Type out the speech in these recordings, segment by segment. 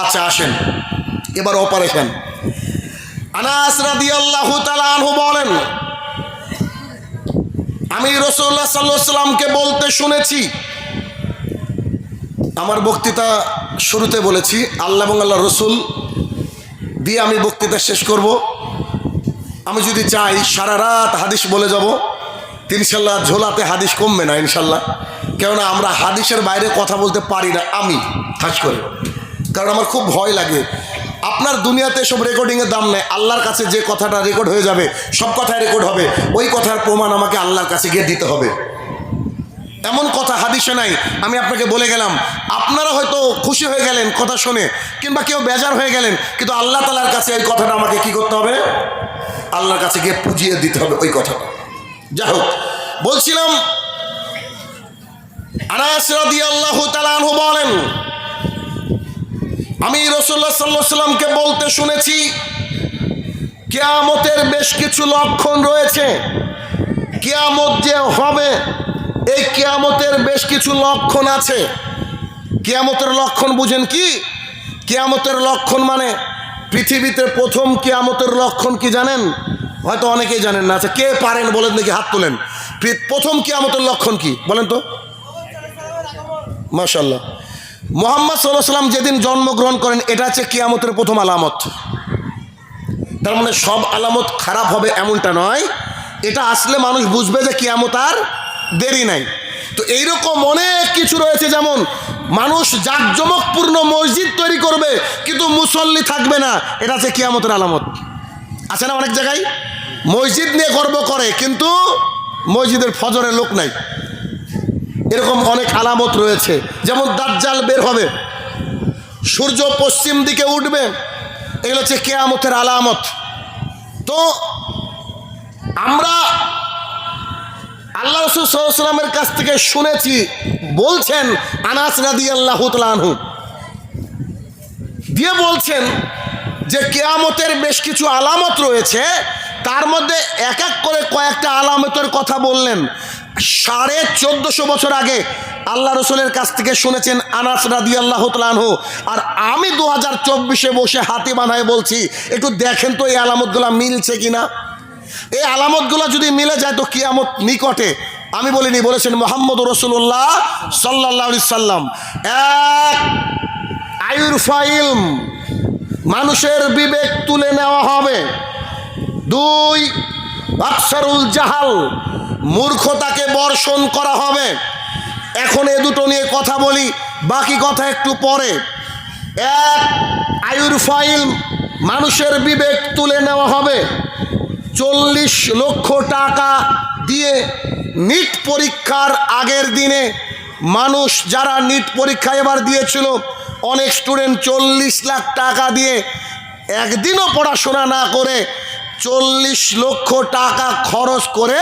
আচ্ছা আসেন। এবার অপারেশন আনাস রাদিয়াল্লাহু তাআলা আনহু বলেন, আমি রসুল্লাহ সাল্লাহ সাল্লামকে বলতে শুনেছি। আমার বক্তৃতা শুরুতে বলেছি, আল্লাহ এবং আল্লাহ রসুল দিয়ে আমি বক্তৃতা শেষ করব। আমি যদি চাই, সারা রাত হাদিস বলে যাব, ইনশাল্লাহ ঝোলাতে হাদিস কমবে না, ইনশাল্লাহ। কেননা আমরা হাদিসের বাইরে কথা বলতে পারি না, আমি খাস করে। কারণ আমার খুব ভয় লাগে। আপনার দুনিয়াতে সব রেকর্ডিংয়ের দাম নেই, আল্লাহর কাছে যে কথাটা রেকর্ড হয়ে যাবে, সব কথায় রেকর্ড হবে। ওই কথার প্রমাণ আমাকে আল্লাহর কাছে গিয়ে দিতে হবে। এমন কথা হাদিসে নাই, আমি আপনাকে বলে গেলাম। আপনারা হয়তো খুশি হয়ে গেলেন কথা শুনে, কিংবা কেউ বেজার হয়ে গেলেন, কিন্তু আল্লাহ তালার কাছে ওই কথাটা আমাকে কি করতে হবে? আল্লাহর কাছে গিয়ে পুজিয়ে দিতে হবে ওই কথাটা। যাই হোক, বলছিলাম, আনাস রাদিয়াল্লাহু তাআলা বলেন আমি রসুল্লাহ সাল্লাহ সাল্লামকে বলতে শুনেছি, কেয়ামতের বেশ কিছু লক্ষণ রয়েছে। কেয়ামত যে হবে, এই কেয়ামতের বেশ কিছু লক্ষণ আছে। কেয়ামতের লক্ষণ বুঝেন কি? কেয়ামতের লক্ষণ মানে পৃথিবীতে প্রথম কেয়ামতের লক্ষণ কি জানেন? হয়তো অনেকেই জানেন না। আচ্ছা কে পারেন বলেন দেখি, হাত তোলেন। প্রথম কেয়ামতের লক্ষণ কি? বলেন তো। মাশাল্লাহ মোহাম্মদ সাল্লাহ সাল্লাম যেদিন জন্মগ্রহণ করেন, এটা হচ্ছে কেয়ামতের প্রথম আলামত। তার মানে সব আলামত খারাপ হবে এমনটা নয়। এটা আসলে মানুষ বুঝবে যে কিয়ামত আর দেরি নাই। তো এইরকম অনেক কিছু রয়েছে, যেমন মানুষ জাঁকজমকপূর্ণ মসজিদ তৈরি করবে, কিন্তু মুসল্লি থাকবে না। এটা হচ্ছে কিয়ামতের আলামত। আছে না অনেক জায়গায়? মসজিদ নিয়ে গর্ব করে, কিন্তু মসজিদের ফজরে লোক নাই। এরকম অনেক আলামত রয়েছে। যেমন দাজ্জাল বের হবে। সূর্য পশ্চিম দিকে উঠবে। এগুলো হচ্ছে কেয়ামতের আলামত। তো আমরা আল্লাহ রসুল সাল্লামের কাছ থেকে শুনেছি, বলছেন, আনাস রাদি আল্লাহ আনহু। দিয়ে বলছেন যে কেয়ামতের বেশ কিছু আলামত রয়েছে। তার মধ্যে এক এক করে কয়েকটা আলামতের কথা বললেন। সাড়ে চোদ্দশো বছর আগে আল্লাহ রসুলের কাছ থেকে শুনেছেন আনাস রাদি আল্লাহ তালহু আর আমি দু হাজার চব্বিশে বসে হাতে বানায় বলছি, একটু দেখেন তো এই আলামতগুলো মিলছে কিনা? এই আলামতগুলো যদি মিলে যায় তো কিয়ামত নিকটে। আমি বলিনি, বলেছেন মোহাম্মদ রসুল্লাহ সাল্লাহ সাল্লাম। এক আয়ুর ফাইল মানুষের বিবেক তুলে নেওয়া হবে। দুই, আকসারুল জাহাল মূর্খতাকে বর্ষণ করা হবে। এখন এ দুটো নিয়ে কথা বলি, বাকি কথা একটু পরে। এক আয়ুর ফাইল মানুষের বিবেক তুলে নেওয়া হবে। চল্লিশ লক্ষ টাকা দিয়ে নিট পরীক্ষার আগের দিনে মানুষ যারা নিট পরীক্ষা এবার দিয়েছিল, অনেক স্টুডেন্ট চল্লিশ লাখ টাকা দিয়ে একদিনও পড়াশোনা না করে চল্লিশ লক্ষ টাকা খরচ করে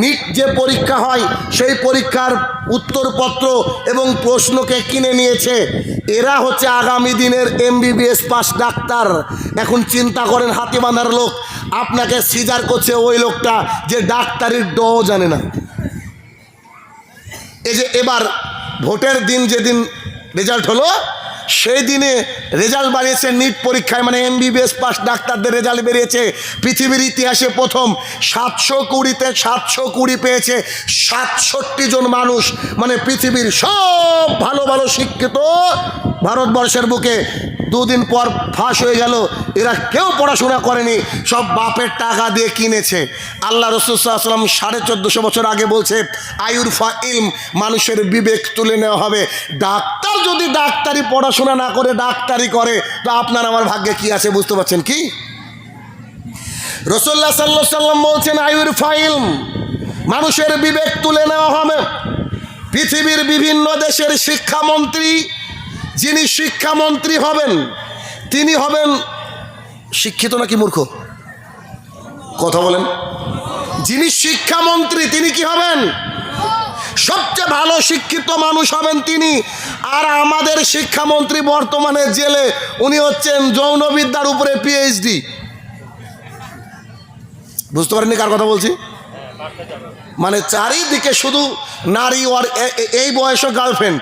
নিট যে পরীক্ষা হয়, সেই পরীক্ষার উত্তরপত্র এবং প্রশ্নকে কিনে নিয়েছে। এরা হচ্ছে আগামী দিনের এমবিবিএস পাস ডাক্তার। এখন চিন্তা করেন, হাতি বাঁধার লোক, আপনাকে সিজার করছে ওই লোকটা যে ডাক্তারির ড জানে না। এই যে এবার ভোটের দিন যেদিন রেজাল্ট হলো সেই দিনে রেজাল্ট বাড়িয়েছে নিট পরীক্ষায় মানে এমবিবিএস পাস, ডাক্তারদের রেজাল্ট বেরিয়েছে। পৃথিবীর ইতিহাসে প্রথম সাতশো কুড়িতে সাতশো কুড়ি পেয়েছে সাতষট্টি জন মানুষ। মানে পৃথিবীর সব ভালো ভালো, শিক্ষিত ভারতবর্ষের বুকে দুদিন পর ফাঁস হয়ে গেল। এরা কেউ পড়াশোনা করেনি, সব বাপের টাকা দিয়ে কিনেছে। আল্লাহ রসুলাম সাড়ে চোদ্দোশো বছর আগে বলছে আয়ুর ফা ইলম, মানুষের বিবেক তুলে নেওয়া হবে। ডাক্তার যদি ডাক্তারি পড়াশোনা না করে ডাক্তারি করে, তো আপনার আমার ভাগ্যে কি আছে বুঝতে পারছেন কি? রসল্লা সাল্লা সাল্লাম বলছেন আয়ুর ফাইল মানুষের বিবেক তুলে নেওয়া হবে। পৃথিবীর বিভিন্ন দেশের শিক্ষামন্ত্রী যিনি শিক্ষামন্ত্রী হবেন, তিনি হবেন শিক্ষিত নাকি মূর্খ? কথা বলেন। যিনি শিক্ষামন্ত্রী, তিনি কি হবেন? সবচেয়ে ভালো শিক্ষিত মানুষ হবেন তিনি। আর আমাদের শিক্ষামন্ত্রী বর্তমানে জেলে, উনি হচ্ছেন যৌনবিদ্যার উপরে পিএইচডি বুঝতে পারেননি কার কথা বলছি? মানে চারিদিকে শুধু নারী আর এই বয়সও গার্লফ্রেন্ড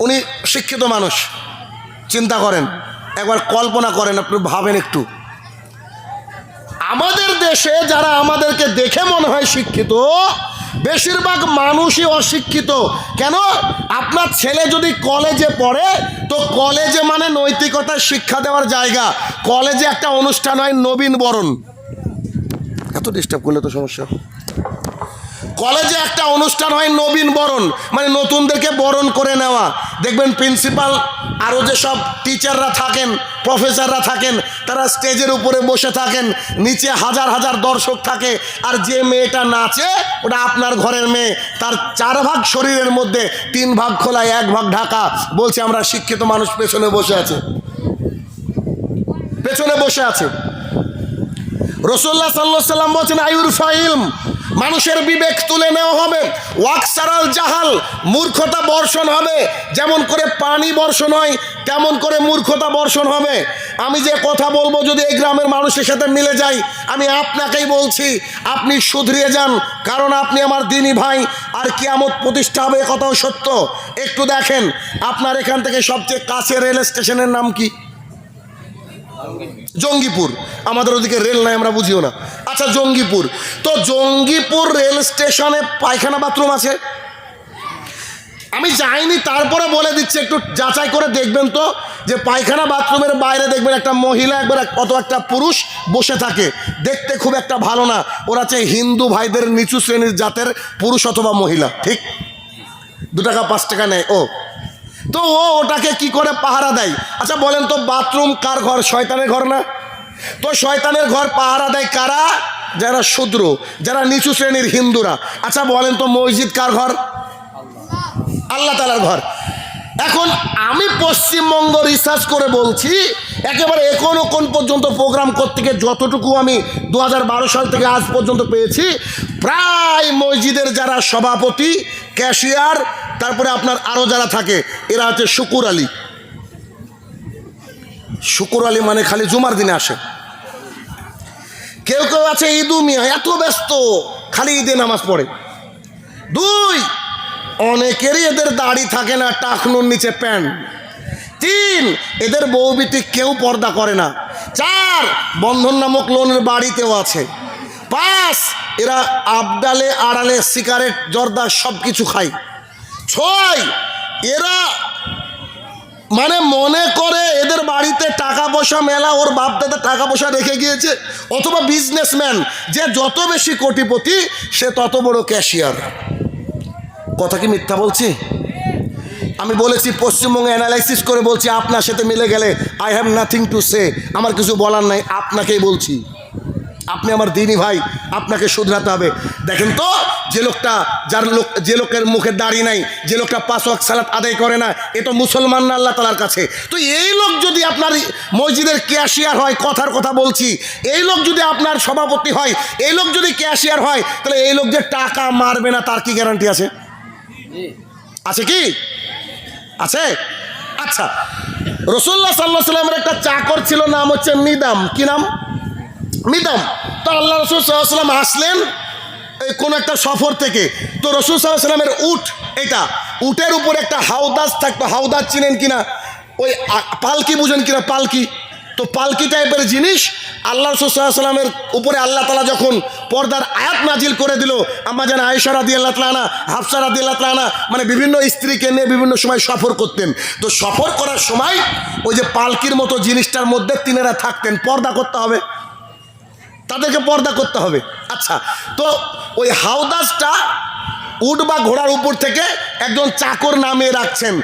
উনি শিক্ষিত মানুষ। চিন্তা করেন, একবার কল্পনা করেন, আপনি ভাবেন একটু। আমাদের দেশে যারা আমাদেরকে দেখে মনে হয় শিক্ষিত, বেশিরভাগ মানুষই অশিক্ষিত। কেন? আপনার ছেলে যদি কলেজে পড়ে, তো কলেজে মানে নৈতিকতার শিক্ষা দেওয়ার জায়গা। কলেজে একটা অনুষ্ঠান হয় নবীন বরণ। এত ডিস্টার্ব করলে তো সমস্যা। কলেজে একটা অনুষ্ঠান হয় নবীন বরণ মানে নতুনদেরকে বরণ করে নেওয়া। দেখবেন প্রিন্সিপাল আরও যে সব টিচাররা থাকেন প্রফেসররা থাকেন, তারা স্টেজের উপরে বসে থাকেন, নিচে হাজার হাজার দর্শক থাকে, আর যে মেয়েটা নাচে, ওটা আপনার ঘরের মেয়ে। তার চার ভাগ শরীরের মধ্যে, তিন ভাগ খোলা এক ভাগ ঢাকা। বলছে, আমরা শিক্ষিত মানুষ, পেছনে বসে আছে। পেছনে বসে আছে। রসুল্লাহ সাল্লাহ সাল্লাম বলছেন আয়ুর ফাইলম মানুষের বিবেক তুলে নেওয়া হবে। ওয়াকসারাল জাহাল মূর্খতা বর্ষণ হবে। যেমন করে পানি বর্ষণ হয়, তেমন করে মূর্খতা বর্ষণ হবে। আমি যে কথা বলব যদি এই গ্রামের মানুষের সাথে মিলে যাই, আমি আপনাকেই বলছি, আপনি শুধরিয়ে যান, কারণ আপনি আমার দিনী ভাই। আর কিয়ামত প্রতিষ্ঠা হবে কথাও সত্য। একটু দেখেন, আপনার এখান থেকে সবচেয়ে কাছে রেল স্টেশনের নাম কি? জঙ্গিপুর। আমাদের ওদিকে রেল নাই, আমরা বুঝিও না। আচ্ছা জঙ্গিপুর। তো জঙ্গিপুর রেল স্টেশনে পায়খানা বাথরুম আছে। আমি যাইনি, তারপরে বলে দিচ্ছি, একটু যাচাই করে দেখবেন তো, যে পায়খানা বাথরুমের বাইরে দেখবেন একটা মহিলা, একবার এক- কত একটা পুরুষ বসে থাকে। দেখতে খুব একটা ভালো না। ওরা হচ্ছে হিন্দু ভাইদের নিচু শ্রেণির জাতের পুরুষ অথবা মহিলা, ঠিক? দু টাকা, পাঁচ টাকা নেয়। ও তো ও ওটাকে কি করে পাহারা দেয়? আচ্ছা বলেন তো, বাথরুম কার ঘর? শয়তানের ঘর না? তো শয়তানের ঘর পাহারা দেয় কারা? যারা শূদ্র যারা নিচু শ্রেণির হিন্দুরা। আচ্ছা বলেন তো, মসজিদ কার ঘর? আল্লাহ তালার ঘর। এখন আমি পশ্চিমবঙ্গ রিসার্চ করে বলছি, একেবারে এখনও কোন পর্যন্ত প্রোগ্রাম করতে গিয়ে যতটুকু আমি দু হাজার বারো সাল থেকে আজ পর্যন্ত পেয়েছি, প্রায় মসজিদের যারা সভাপতি ক্যাশিয়ার তারপরে আপনার আরও যারা থাকে, এরা হচ্ছে শুকুর আলী। শুকুর আলী মানে খালি জুমার দিনে আসে। কেউ কেউ আছে ঈদু মিয়া এত ব্যস্ত, খালি ঈদে নামাজ পড়ে। দুই, অনেকেরই এদের দাড়ি থাকে না, টাকনুর নিচে প্যান্ট। তিন, এদের বউ বিটি কেউ পর্দা করে না। চার, বন্ধন নামক লোনের বাড়িতেও আছে। পাঁচ, এরা আবডালে, আড়ালে, সিগারেট, জর্দা সব কিছু খায়। ছয় এরা মানে মনে করে এদের বাড়িতে টাকা পয়সা মেলা, ওর বাপ দাদা টাকা পয়সা রেখে গিয়েছে, অথবা বিজনেসম্যান যে যত বেশি কোটিপতি, সে তত বড় ক্যাশিয়ার কথা কি মিথ্যা বলছি? আমি বলেছি, পশ্চিমবঙ্গে অ্যানালাইসিস করে বলছি, আপনার সাথে মিলে গেলে I have nothing to say আমার কিছু বলার নাই, আপনাকেই বলছি। আপনি আমার দিনই ভাই, আপনাকে শুধরাতে হবে। দেখেন তো যে লোকটা, যার লোক, যে লোকের মুখে দাড়ি নাই, যে লোকটা পাঁচ ওয়াক্ত সালাত আদায় করে না, এ তো মুসলমান না আল্লাহ তালার কাছে। তো এই লোক যদি আপনার মসজিদের ক্যাশিয়ার হয়, কথার কথা বলছি, এই লোক যদি আপনার সভাপতি হয়, এই লোক যদি ক্যাশিয়ার হয়, তাহলে এই লোক যে টাকা মারবে না, তার কি গ্যারান্টি আছে? আছে কি? আছে? আচ্ছা রসুল্লাহ সাল্লাহ সাল্লামের একটা চাকর ছিল, নাম হচ্ছে মিদাম। কি নাম? মিদাম। তো আল্লাহ রসুল সাল্লাম আসলেন কোনো একটা সফর থেকে। তো রসুল সাল্লাহ সাল্লামের উট এটা। উটের উপর একটা হাওদাজ থাকতো। হাওদাজ চিনেন কিনা? ওই পালকি বুঝেন কিনা? পালকি। তো পালকি টাইপের জিনিস আল্লাহ রসুল্লাহামের উপরে আল্লাহ তালা যখন পর্দার আয়াত নাজিল করে দিল আমার যেন আয়েশা রাদি আল্লাহ তালানা হাফসা রাদি আল্লাহ তালানা মানে বিভিন্ন স্ত্রীকে নিয়ে বিভিন্ন সময় সফর করতেন। তো সফর করার সময় ওই যে পালকির মতো জিনিসটার মধ্যে তিনারা থাকতেন। পর্দা করতে হবে। তাদেরকে পর্দা করতে হবে। আচ্ছা তো ওই হাওদাসটা উট বা ঘোড়ার উপর থেকে একজন চাকর নামিয়ে রাখছেন।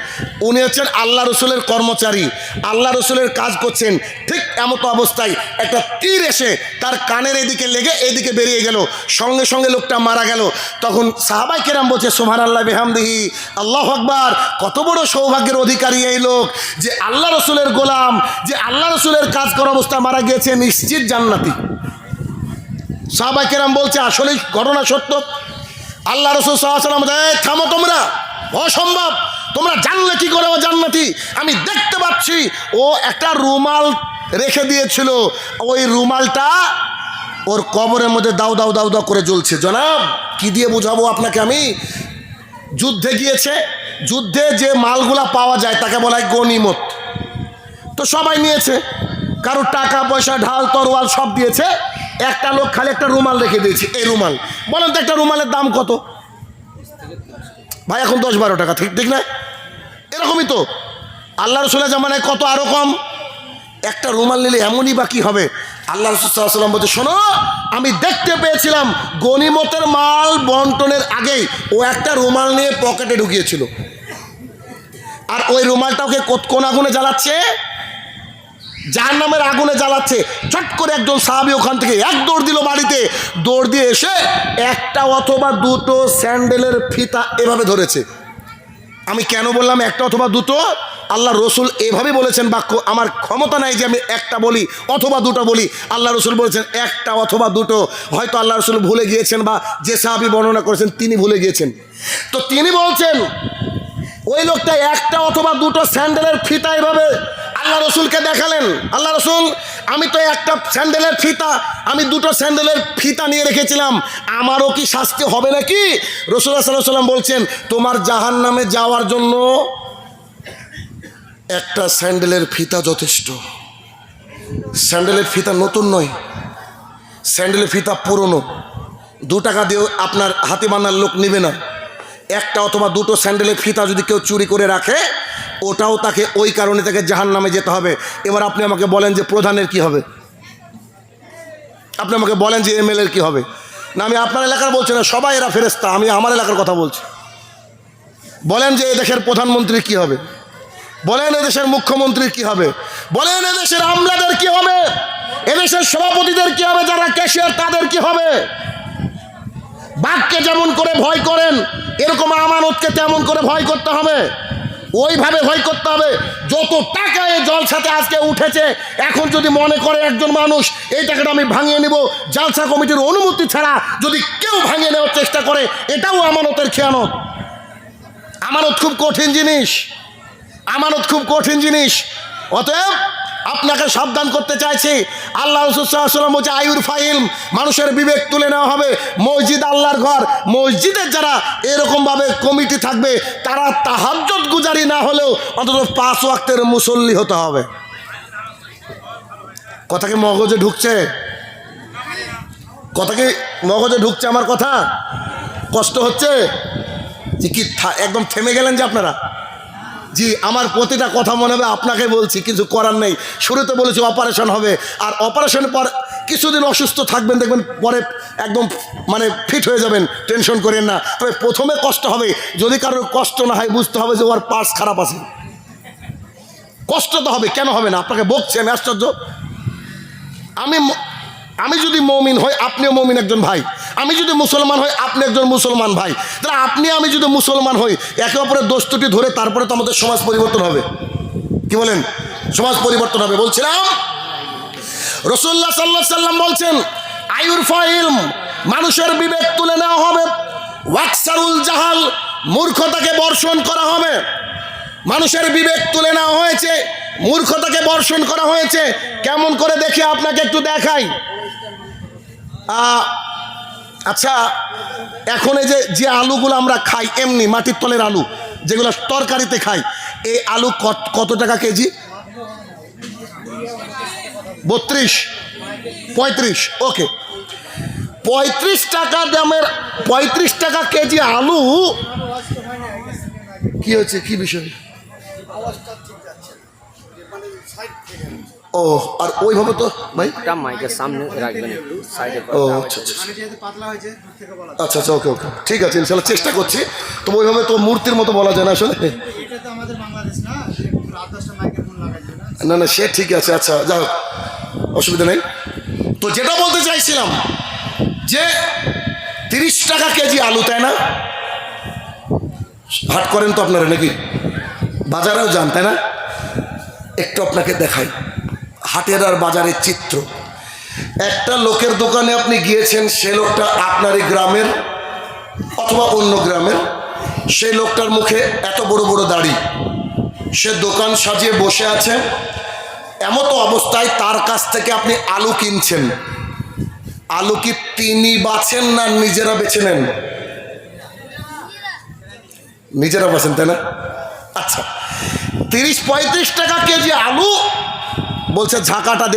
উনি হচ্ছেন আল্লাহ রসুলের কর্মচারী। আল্লাহ রসুলের কাজ করছেন। ঠিক এমতো অবস্থায় একটা তীর এসে তার কানের এদিকে লেগে এদিকে বেরিয়ে গেল। সঙ্গে সঙ্গে লোকটা মারা গেল। তখন সাহাবাই কেরাম বলছে সোহান আল্লাহ বেহামদিহি। আল্লাহ আকবার। কত বড় সৌভাগ্যের অধিকারী এই লোক যে আল্লাহ রসুলের গোলাম, যে আল্লাহ রসুলের কাজ করা অবস্থায় মারা গিয়েছে নিশ্চিত জান্নাতি। সাহাবাই কেরাম বলছে, আসলেই ঘটনা সত্য। আল্লাহ রসুল সাল্লাম থামো তোমরা, অসম্ভব। তোমরা জানলে কি করে ও জান্নাতি? আমি দেখতে পাচ্ছি, ও একটা রুমাল রেখে দিয়েছিল। ওই রুমালটা ওর কবরের মধ্যে দাও দাও দাও দাও করে জ্বলছে। জনাব, কি দিয়ে বুঝাবো আপনাকে আমি? যুদ্ধে গিয়েছে, যুদ্ধে যে মালগুলা পাওয়া যায়, তাকে বলা হয় গনিমত তো সবাই নিয়েছে। কারোর টাকা, পয়সা, ঢাল, তরোয়াল সব দিয়েছে। একটা লোক খালি একটা রুমাল রেখে দিয়েছে, এই রুমাল। বলেন তো একটা রুমালের দাম কত? ভাই, এখন দশ বারো টাকা, ঠিক ঠিক না? এরকমই তো। আল্লাহ রসুলের জামানায় কত আরও কম? একটা রুমাল নিলে এমনই বা কি হবে? আল্লাহ রসুল্লাম বলছে, শোনো, আমি দেখতে পেয়েছিলাম গনিমতের মাল বন্টনের আগেই ও একটা রুমাল নিয়ে পকেটে ঢুকিয়েছিল। আর ওই রুমালটা ওকে কোন জ্বালাচ্ছে? যার নামের আগুনে জ্বালাচ্ছে। চট করে একজন সাহাবি ওখান থেকে এক দৌড় দিল বাড়িতে। দৌড় দিয়ে এসে একটা অথবা দুটো স্যান্ডেলের ফিতা এভাবে ধরেছে। আমি কেন বললাম একটা অথবা দুটো? আল্লাহ রসুল এভাবে বলেছেন বাক্য। আমার ক্ষমতা নাই যে আমি একটা বলি অথবা দুটো বলি। আল্লাহ রসুল বলেছেন একটা অথবা দুটো। হয়তো আল্লাহ রসুল ভুলে গিয়েছেন বা যে সাহাবি বর্ণনা করেছেন তিনি ভুলে গিয়েছেন। তো তিনি বলছেন, ওই লোকটা একটা অথবা দুটো স্যান্ডেলের ফিতা এভাবে আল্লাহ রসুলকে দেখালেন। আল্লাহ রসুল, আমি তো একটা স্যান্ডেলের ফিতা, আমি দুটো স্যান্ডেলের ফিতা নিয়ে রেখেছিলাম। আমারও কি শাস্তি হবে নাকি? সাল্লাহ সাল্লাম বলছেন, তোমার জাহান নামে যাওয়ার জন্য একটা স্যান্ডেলের ফিতা যথেষ্ট। স্যান্ডেলের ফিতা নতুন নয়, স্যান্ডেলের ফিতা পুরনো। দু টাকা দিয়েও আপনার হাতে বানার লোক নেবে না। একটা অথবা দুটো স্যান্ডেলের ফিতা যদি কেউ চুরি করে রাখে ওটাও তাকে ওই কারণে তাকে জাহান নামে যেতে হবে। এবার আপনি আমাকে বলেন যে প্রধানের কি হবে? আপনি আমাকে বলেন যে এমএলএর কি হবে। না, আমি আপনার এলাকার বলছি না, সবাই এরা ফেরেস্তা আমি আমার এলাকার কথা বলছি। বলেন যে এদেশের প্রধানমন্ত্রী কি হবে? বলেন এদেশের মুখ্যমন্ত্রীর কি হবে? বলেন এদেশের আমলাদের কি হবে? এদেশের সভাপতিদের কি হবে? যারা ক্যাশিয়ার, তাদের কি হবে? বাঘকে যেমন করে ভয় করেন, এরকম আমানতকে তেমন করে ভয় করতে হবে। ওইভাবে ভয় করতে হবে। যত টাকা এই জলসাতে আজকে উঠেছে, এখন যদি মনে করে একজন মানুষ, এই টাকাটা আমি ভাঙিয়ে নিব, জলসা কমিটির অনুমতি ছাড়া যদি কেউ ভাঙিয়ে নেওয়ার চেষ্টা করে, এটাও আমানতের খেয়ানত। আমানত খুব কঠিন জিনিস। আমানত খুব কঠিন জিনিস। অতএব আপনাকে সাবধান করতে চাইছি। আল্লাহ রসুলাম বলছে আয়ুর ফাইল, মানুষের বিবেক তুলে নেওয়া হবে। মসজিদ আল্লাহর ঘর। মসজিদের যারা এরকমভাবে কমিটি থাকবে, তারা তাহাজ্জত গুজারি না হলেও অন্তত পাঁচ ওয়াক্তের মুসল্লি হতে হবে। কথা কি মগজে ঢুকছে? কথা কি মগজে ঢুকছে আমার কথা? কষ্ট হচ্ছে? যে কি একদম থেমে গেলেন যে আপনারা? জি, আমার প্রতিটা কথা মনে হবে, আপনাকে বলছি, কিছু করার নেই। শুরুতে বলেছি অপারেশন হবে, আর অপারেশনের পর কিছুদিন অসুস্থ থাকবেন, দেখবেন পরে একদম মানে ফিট হয়ে যাবেন টেনশন করেন না। তবে প্রথমে কষ্ট হবে, যদি কারোর কষ্ট না হয়, বুঝতে হবে যে ওর পার্স খারাপ আছে। কষ্ট তো হবে, কেন হবে না? আপনাকে বকছি, আমি আশ্চর্য। আমি আমি যদি মৌমিন হই, আপনিও মৌমিন একজন ভাই। আমি যদি মুসলমান হই, আপনি একজন মুসলমান ভাই। তাহলে আপনি আমি যদি মুসলমান হই, একে অপরের দোস্তুটি ধরে তারপরে তো আমাদের সমাজ পরিবর্তন হবে। কি বলেন? সমাজ পরিবর্তন হবে। বলছিলাম রসুল্লাহ সাল্লাহ সাল্লাম বলছেন আয়ুর ফাইলম মানুষের বিবেক তুলে নেওয়া হবে। ওয়াকসারুল জাহাল, মূর্খতাকে বর্ষণ করা হবে। মানুষের বিবেক তুলে নেওয়া হয়েছে, মূর্খতাকে বর্ষণ করা হয়েছে। কেমন করে দেখে আপনাকে একটু দেখাই। আচ্ছা এখন এই যে যে আলুগুলো আমরা খাই এমনি, মাটির তলের আলু, যেগুলো তরকারিতে খাই, এই আলু কত টাকা কেজি? বত্রিশ, পঁয়ত্রিশ, ওকে। পঁয়ত্রিশ টাকা দামের, পঁয়ত্রিশ টাকা কেজি আলু, কি হচ্ছে কি বিষয়? ও আর ওইভাবে তো ভাই? একটা মাইকের সামনে রাখবেন সাইডে ও আচ্ছা আচ্ছা বলা আচ্ছা আচ্ছা ওকে ওকে। ঠিক আছে ইনশাল্লাহ চেষ্টা করছি। তো ওইভাবে তো মূর্তির মতো বলা যায় না আসলে। এটা তো আমাদের বাংলাদেশ না না না না সে ঠিক আছে আচ্ছা যাই হোক অসুবিধা নেই। তো যেটা বলতে চাইছিলাম যে তিরিশ টাকা কেজি আলু তাই না? হাট করেন তো আপনারা নাকি? বাজারেও যান তাই না? একটু আপনাকে দেখাই। হাটের আর বাজারের চিত্র। একটা লোকের দোকানে আপনি গিয়েছেন, সে লোকটা আপনারই গ্রামের অথবা অন্য গ্রামের। সেই লোকটার মুখে এত বড় বড় দাড়ি। সে দোকান সাজিয়ে বসে আছে। এমতো অবস্থায় তার কাছ থেকে আপনি আলু কিনছেন। আলু কি তিনি বাছেন না নিজেরা বেছে নেন? নিজেরা বাছেন, তাই না? আচ্ছা তিরিশ পঁয়ত্রিশ টাকা কেজি আলু বলছে ঝাঁকাটা দে